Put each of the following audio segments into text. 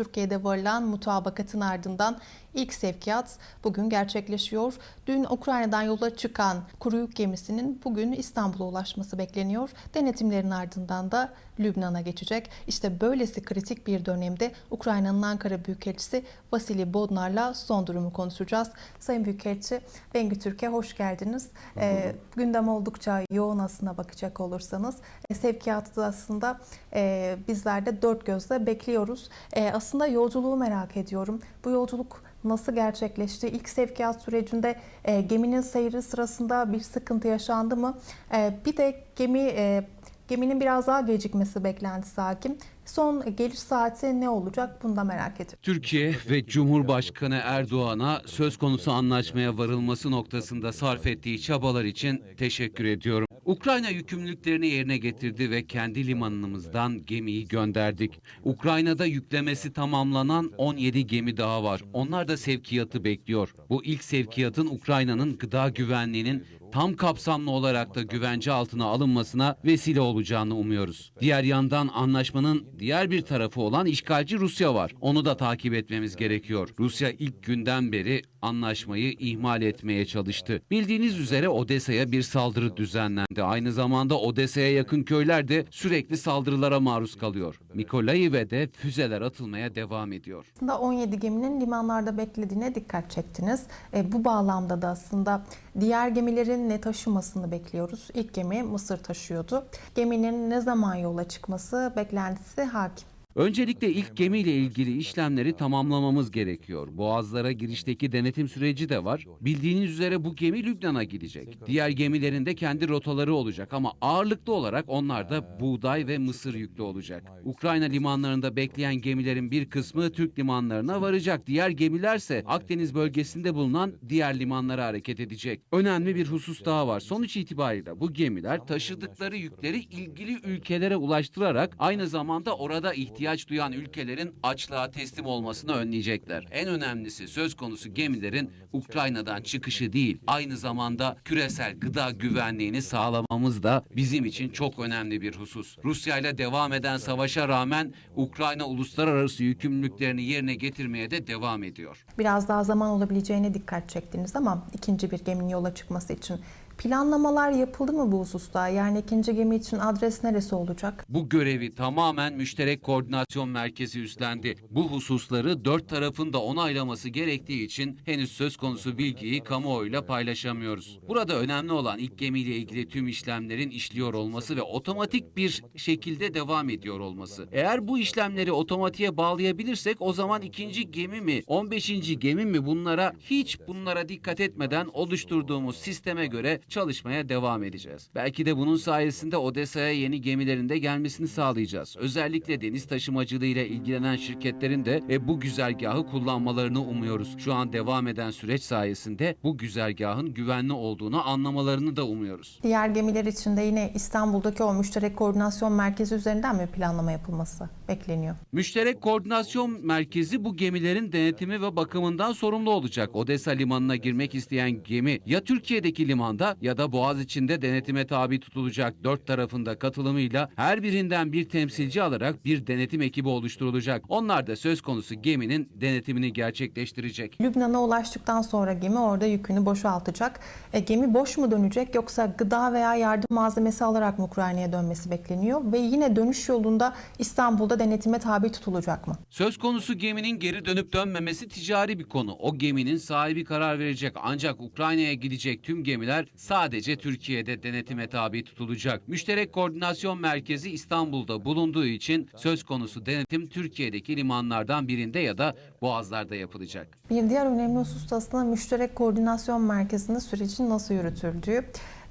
Türkiye'de varılan mutabakatın ardından ilk sevkiyat bugün gerçekleşiyor. Dün Ukrayna'dan yola çıkan kuru yük gemisinin bugün İstanbul'a ulaşması bekleniyor. Denetimlerin ardından da Lübnan'a geçecek. İşte böylesi kritik bir dönemde Ukrayna'nın Ankara Büyükelçisi Vasili Bodnar'la son durumu konuşacağız. Sayın Büyükelçi, Bengü Türkiye hoş geldiniz. E, gündem oldukça yoğun aslına bakacak olursanız. E, sevkiyatı da aslında e, bizler de dört gözle bekliyoruz. E, aslında yolculuğu merak ediyorum. Bu yolculuk nasıl gerçekleşti? İlk sevkiyat sürecinde e, geminin seyri sırasında bir sıkıntı yaşandı mı? E, bir de gemi e, geminin biraz daha gecikmesi beklentisi hakim. Son geliş saati ne olacak? Bunu da merak ediyorum. Türkiye ve Cumhurbaşkanı Erdoğan'a söz konusu anlaşmaya varılması noktasında sarf ettiği çabalar için teşekkür ediyorum. Ukrayna yükümlülüklerini yerine getirdi ve kendi limanımızdan gemiyi gönderdik. Ukrayna'da yüklemesi tamamlanan 17 gemi daha var. Onlar da sevkiyatı bekliyor. Bu ilk sevkiyatın Ukrayna'nın gıda güvenliğinin tam kapsamlı olarak da güvence altına alınmasına vesile olacağını umuyoruz. Diğer yandan anlaşmanın diğer bir tarafı olan işgalci Rusya var. Onu da takip etmemiz gerekiyor. Rusya ilk günden beri anlaşmayı ihmal etmeye çalıştı. Bildiğiniz üzere Odessa'ya bir saldırı düzenlendi. Aynı zamanda Odessa'ya yakın köyler de sürekli saldırılara maruz kalıyor. Mikolayev'e de füzeler atılmaya devam ediyor. Aslında 17 geminin limanlarda beklediğine dikkat çektiniz. E, bu bağlamda da aslında diğer gemilerin ne taşımasını bekliyoruz. İlk gemi Mısır taşıyordu. Geminin ne zaman yola çıkması beklentisi hakim. Öncelikle ilk gemiyle ilgili işlemleri tamamlamamız gerekiyor. Boğazlara girişteki denetim süreci de var. Bildiğiniz üzere bu gemi Lübnan'a gidecek. Diğer gemilerin de kendi rotaları olacak ama ağırlıklı olarak onlar da buğday ve mısır yüklü olacak. Ukrayna limanlarında bekleyen gemilerin bir kısmı Türk limanlarına varacak. Diğer gemilerse Akdeniz bölgesinde bulunan diğer limanlara hareket edecek. Önemli bir husus daha var. Sonuç itibariyle bu gemiler taşıdıkları yükleri ilgili ülkelere ulaştırarak aynı zamanda orada ihtiyaç ihtiyaç duyan ülkelerin açlığa teslim olmasını önleyecekler. En önemlisi söz konusu gemilerin Ukrayna'dan çıkışı değil, aynı zamanda küresel gıda güvenliğini sağlamamız da bizim için çok önemli bir husus. Rusya ile devam eden savaşa rağmen Ukrayna uluslararası yükümlülüklerini yerine getirmeye de devam ediyor. Biraz daha zaman olabileceğine dikkat çektiniz ama ikinci bir geminin yola çıkması için Planlamalar yapıldı mı bu hususta? Yani ikinci gemi için adres neresi olacak? Bu görevi tamamen Müşterek Koordinasyon Merkezi üstlendi. Bu hususları dört tarafın da onaylaması gerektiği için henüz söz konusu bilgiyi kamuoyuyla paylaşamıyoruz. Burada önemli olan ilk gemiyle ilgili tüm işlemlerin işliyor olması ve otomatik bir şekilde devam ediyor olması. Eğer bu işlemleri otomatiğe bağlayabilirsek o zaman ikinci gemi mi, 15. gemi mi bunlara hiç bunlara dikkat etmeden oluşturduğumuz sisteme göre çalışmaya devam edeceğiz. Belki de bunun sayesinde Odessa'ya yeni gemilerin de gelmesini sağlayacağız. Özellikle deniz taşımacılığı ile ilgilenen şirketlerin de e, bu güzergahı kullanmalarını umuyoruz. Şu an devam eden süreç sayesinde bu güzergahın güvenli olduğunu anlamalarını da umuyoruz. Diğer gemiler için de yine İstanbul'daki o müşterek koordinasyon merkezi üzerinden mi planlama yapılması bekleniyor? Müşterek koordinasyon merkezi bu gemilerin denetimi ve bakımından sorumlu olacak. Odessa limanına girmek isteyen gemi ya Türkiye'deki limanda ya da Boğaz içinde denetime tabi tutulacak dört tarafında katılımıyla her birinden bir temsilci alarak bir denetim ekibi oluşturulacak. Onlar da söz konusu geminin denetimini gerçekleştirecek. Lübnan'a ulaştıktan sonra gemi orada yükünü boşaltacak. E, gemi boş mu dönecek yoksa gıda veya yardım malzemesi alarak mı Ukrayna'ya dönmesi bekleniyor? Ve yine dönüş yolunda İstanbul'da denetime tabi tutulacak mı? Söz konusu geminin geri dönüp dönmemesi ticari bir konu. O geminin sahibi karar verecek. Ancak Ukrayna'ya gidecek tüm gemiler sadece Türkiye'de denetime tabi tutulacak. Müşterek Koordinasyon Merkezi İstanbul'da bulunduğu için söz konusu denetim Türkiye'deki limanlardan birinde ya da boğazlarda yapılacak. Bir diğer önemli husus da aslında müşterek koordinasyon merkezinde sürecin nasıl yürütüldüğü.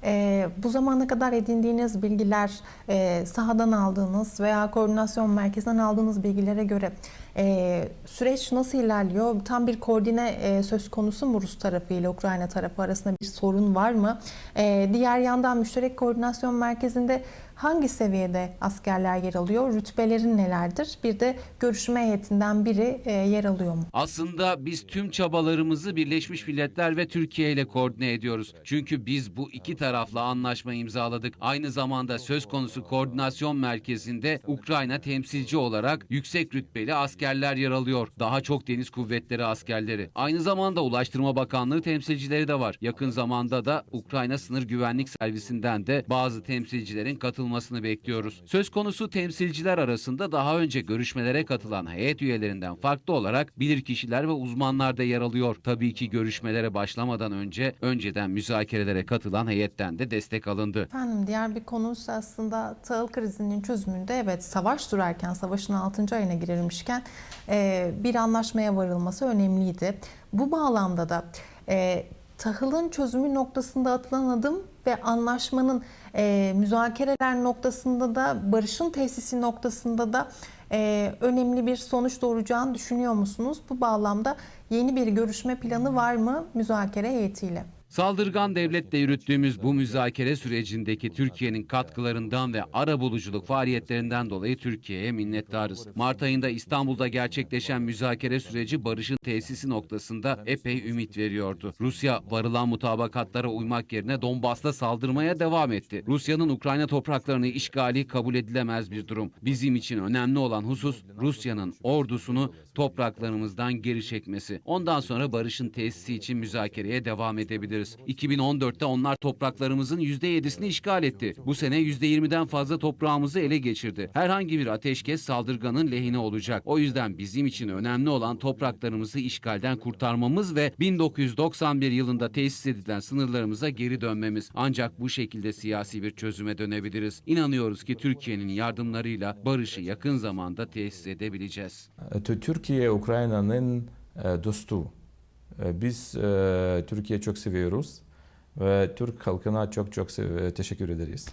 E, bu zamana kadar edindiğiniz bilgiler, e, sahadan aldığınız veya koordinasyon merkezinden aldığınız bilgilere göre e, süreç nasıl ilerliyor? Tam bir koordine e, söz konusu mu Rus tarafı ile Ukrayna tarafı arasında bir sorun var mı? E, diğer yandan müşterek koordinasyon merkezinde hangi seviyede askerler yer alıyor? Rütbelerin nelerdir? Bir de görüşme heyetinden biri e, yer alıyor mu? Aslında biz tüm çabalarımızı Birleşmiş Milletler ve Türkiye ile koordine ediyoruz. Çünkü biz bu iki tarafla anlaşma imzaladık. Aynı zamanda söz konusu koordinasyon merkezinde Ukrayna temsilci olarak yüksek rütbeli asker askerler yer alıyor. Daha çok deniz kuvvetleri askerleri. Aynı zamanda Ulaştırma Bakanlığı temsilcileri de var. Yakın zamanda da Ukrayna Sınır Güvenlik Servisinden de bazı temsilcilerin katılmasını bekliyoruz. Söz konusu temsilciler arasında daha önce görüşmelere katılan heyet üyelerinden farklı olarak bilirkişiler ve uzmanlar da yer alıyor. Tabii ki görüşmelere başlamadan önce önceden müzakerelere katılan heyetten de destek alındı. Efendim diğer bir konu aslında tahıl krizinin çözümünde evet savaş sürerken, savaşın 6. ayına girilmişken bir anlaşmaya varılması önemliydi. Bu bağlamda da tahılın çözümü noktasında atılan adım ve anlaşmanın e, müzakereler noktasında da barışın tesisi noktasında da e, önemli bir sonuç doğuracağını düşünüyor musunuz? Bu bağlamda yeni bir görüşme planı var mı müzakere heyetiyle? Saldırgan devletle yürüttüğümüz bu müzakere sürecindeki Türkiye'nin katkılarından ve arabuluculuk faaliyetlerinden dolayı Türkiye'ye minnettarız. Mart ayında İstanbul'da gerçekleşen müzakere süreci barışın tesisi noktasında epey ümit veriyordu. Rusya varılan mutabakatlara uymak yerine Donbas'ta saldırmaya devam etti. Rusya'nın Ukrayna topraklarını işgali kabul edilemez bir durum. Bizim için önemli olan husus Rusya'nın ordusunu topraklarımızdan geri çekmesi. Ondan sonra barışın tesisi için müzakereye devam edebiliriz. 2014'te onlar topraklarımızın %7'sini işgal etti. Bu sene %20'den fazla toprağımızı ele geçirdi. Herhangi bir ateşkes saldırganın lehine olacak. O yüzden bizim için önemli olan topraklarımızı işgalden kurtarmamız ve 1991 yılında tesis edilen sınırlarımıza geri dönmemiz. Ancak bu şekilde siyasi bir çözüme dönebiliriz. İnanıyoruz ki Türkiye'nin yardımlarıyla barışı yakın zamanda tesis edebileceğiz. Tü- Türkiye Ukrayna'nın e, dostu. E, Biz e, Türkiye çok seviyoruz ve Türk halkına çok çok sev- teşekkür ederiz.